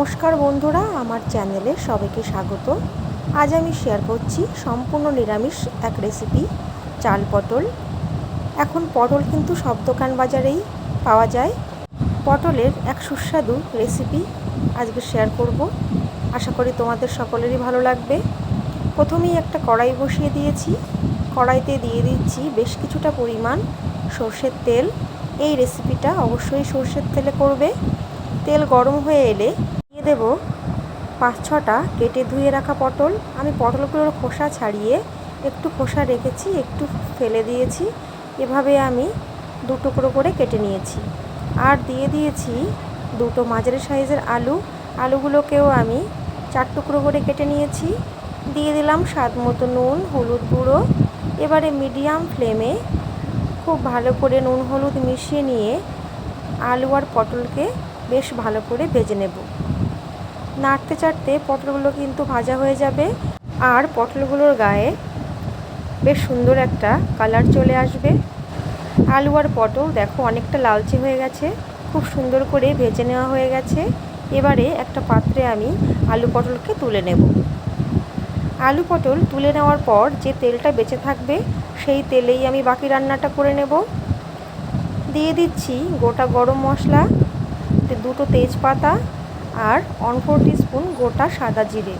নমস্কার বন্ধুরা, আমার চ্যানেলে সবাইকে স্বাগত। আজ আমি শেয়ার করছি সম্পূর্ণ নিরামিষ এক রেসিপি চাল পটল। এখন পটল কিন্তু সব দোকান বাজারেই পাওয়া যায়। পটলের এক সুস্বাদু রেসিপি আজকে শেয়ার করব। আশা করি তোমাদের সকলেরই ভালো লাগবে। প্রথমেই একটা কড়াই বসিয়ে দিয়েছি। কড়াইতে দিয়ে দিচ্ছি বেশ কিছুটা পরিমাণ সর্ষের তেল। এই রেসিপিটা অবশ্যই সর্ষের তেলে করবে। তেল গরম হয়ে এলে দেব। পাঁচ, ছটা কেটে ধুয়ে রাখা পটল। আমি পটলগুলোর খোসা ছাড়িয়ে একটু খোসা রেখেছি, একটু ফেলে দিয়েছি। এভাবে আমি দু টুকরো করে কেটে নিয়েছি। আর দিয়ে দিয়েছি দুটো মাঝারি সাইজের আলু। আলুগুলোকেও আমি চার টুকরো করে কেটে নিয়েছি। দিয়ে দিলাম স্বাদ মতো নুন, হলুদ গুঁড়ো। এবারে মিডিয়াম ফ্লেমে খুব ভালো করে নুন, হলুদ মিশিয়ে নিয়ে আলু আর পটলকে বেশ ভালো করে ভেজে নেব। নাড়তে চাড়তে পটলগুলো কিন্তু ভাজা হয়ে যাবে আর পটলগুলোর গায়ে বেশ সুন্দর একটা কালার চলে আসবে। আলু আর পটল দেখো অনেকটা লালচে হয়ে গেছে, খুব সুন্দর করে ভেজে নেওয়া হয়ে গেছে। এবারে একটা পাত্রে আমি আলু পটলকে তুলে নেব। আলু পটল তুলে নেওয়ার পর যে তেলটা বেঁচে থাকবে সেই তেলেই আমি বাকি রান্নাটা করে নেব। দিয়ে দিচ্ছি গোটা গরম মশলা, দুটো তেজপাতা আর ওয়ান ফোর স্পুন গোটা সাদা জিরে।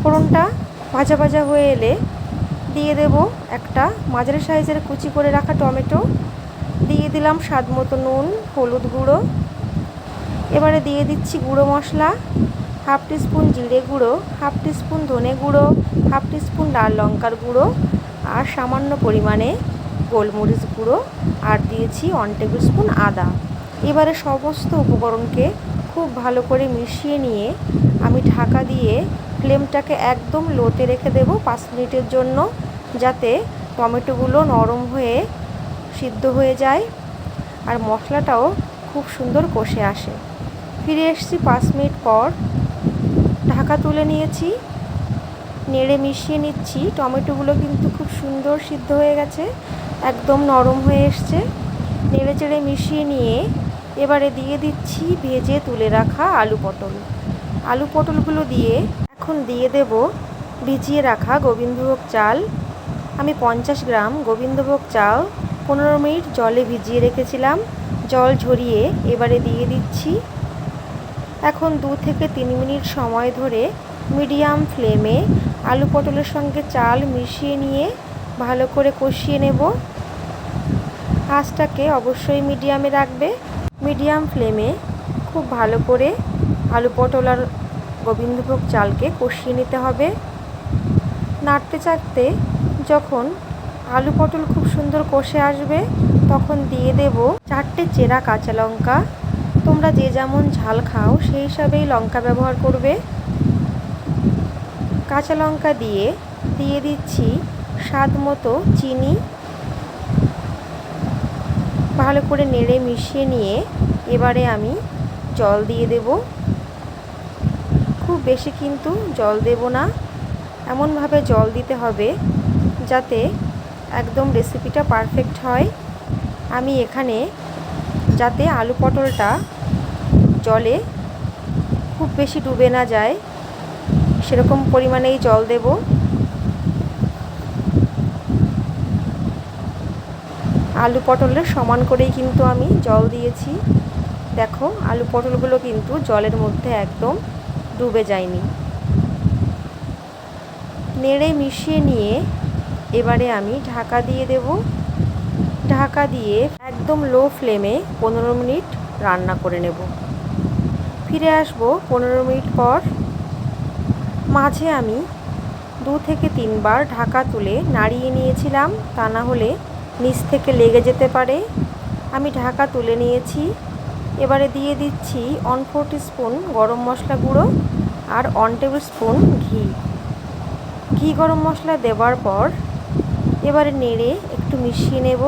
ফোড়নটা ভাজা ভাজা হয়ে এলে দিয়ে দেব একটা মাঝারি সাইজের কুচি করে রাখা টমেটো। দিয়ে দিলাম স্বাদ মতো নুন, হলুদ গুঁড়ো। এবারে দিয়ে দিচ্ছি গুঁড়ো মশলা, হাফ স্পুন জিরে গুঁড়ো, হাফ স্পুন ধনে গুঁড়ো, হাফ স্পুন লাল লঙ্কার গুঁড়ো আর সামান্য পরিমাণে গোলমরিচ গুঁড়ো। আর দিয়েছি ওয়ান টেবিল স্পুন আদা। এবারে সমস্ত উপকরণকে খুব ভালো করে মিশিয়ে নিয়ে আমি ঢাকা দিয়ে ফ্লেমটাকে একদম লোতে রেখে দেব পাঁচ মিনিটের জন্য, যাতে টমেটোগুলো নরম হয়ে সিদ্ধ হয়ে যায় আর মশলাটাও খুব সুন্দর কষে আসে। ফিরে এসছি পাঁচ মিনিট পর। ঢাকা তুলে নিয়েছি, নেড়ে মিশিয়ে নিচ্ছি। টমেটোগুলো কিন্তু খুব সুন্দর সিদ্ধ হয়ে গেছে, একদম নরম হয়ে এসছে। নেড়ে চেড়ে মিশিয়ে নিয়ে এবারে দিয়ে দিচ্ছি ভেজে তুলে রাখা আলু পটল। আলু পটলগুলো দিয়ে এখন দিয়ে দেব ভিজিয়ে রাখা গোবিন্দভোগ চাল। আমি পঞ্চাশ গ্রাম গোবিন্দভোগ চাল পনেরো মিনিট জলে ভিজিয়ে রেখেছিলাম। জল ঝরিয়ে এবারে দিয়ে দিচ্ছি এখন দু থেকে তিন মিনিট সময় ধরে মিডিয়াম ফ্লেমে আলু পটলের সঙ্গে চাল মিশিয়ে নিয়ে ভালো করে কষিয়ে নেব। আঁচটাকে অবশ্যই মিডিয়ামে রাখবে। মিডিয়াম ফ্লেমে খুব ভালো করে আলু পটল আর গোবিন্দভোগ চালকে কষিয়ে নিতে হবে। নাড়তে চাড়তে যখন আলু পটল খুব সুন্দর কষে আসবে, তখন দিয়ে দেব চারটে চেরা কাঁচা লঙ্কা। তোমরা যে যেমন ঝাল খাও, সেই হিসাবেই লঙ্কা ব্যবহার করবে। কাঁচা লঙ্কা দিয়ে দিয়ে দিচ্ছি স্বাদ মতো চিনি ভালো করে নেড়ে মিশিয়ে নিয়ে এবারে আমি জল দিয়ে দেব। খুব বেশি কিন্তু জল দেব না। এমনভাবে জল দিতে হবে যাতে একদম রেসিপিটা পারফেক্ট হয়। আমি এখানে যাতে আলু পটলটা জলে খুব বেশি ডুবে না যায়, সেরকম পরিমাণেই জল দেব। আলু পটলের সমান করেই কিন্তু আমি জল দিয়েছি। দেখো, আলু পটলগুলো কিন্তু জলের মধ্যে একদম ডুবে যায়নি। নেড়ে মিশিয়ে নিয়ে এবারে আমি ঢাকা দিয়ে দেব। ঢাকা দিয়ে একদম লো ফ্লেমে পনেরো মিনিট রান্না করে নেব। ফিরে আসব পনেরো মিনিট পর। মাঝে আমি দু থেকে তিনবার ঢাকা তুলে নাড়িয়ে নিয়েছিলাম। তা না হলে নিচ থেকে লেগে যেতে পারে। আমি ঢাকা তুলে নিয়েছি। এবারে দিয়ে দিচ্ছি ওয়ান ফোর স্পুন গরম মশলা গুঁড়ো আর ওয়ান টেবিল স্পুন ঘি। ঘি গরম মশলা দেওয়ার পর এবারে নেড়ে একটু মিশিয়ে নেব।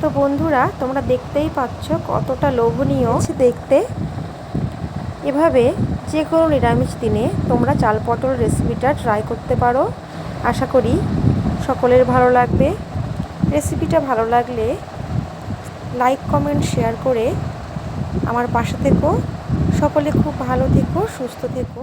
তো বন্ধুরা তোমরা দেখতেই পাচ্ছ কতটা লোভনীয়। দেখতে। এভাবে যে কোনো নিরামিষ দিনে তোমরা চাল পটল রেসিপিটা ট্রাই করতে পারো। আশা করি সকলের ভালো লাগবে। রেসিপিটা ভালো লাগলে লাইক, কমেন্ট, শেয়ার করে আমার পাশে থেকো। সকলে খুব ভালো থেকো, সুস্থ থেকো।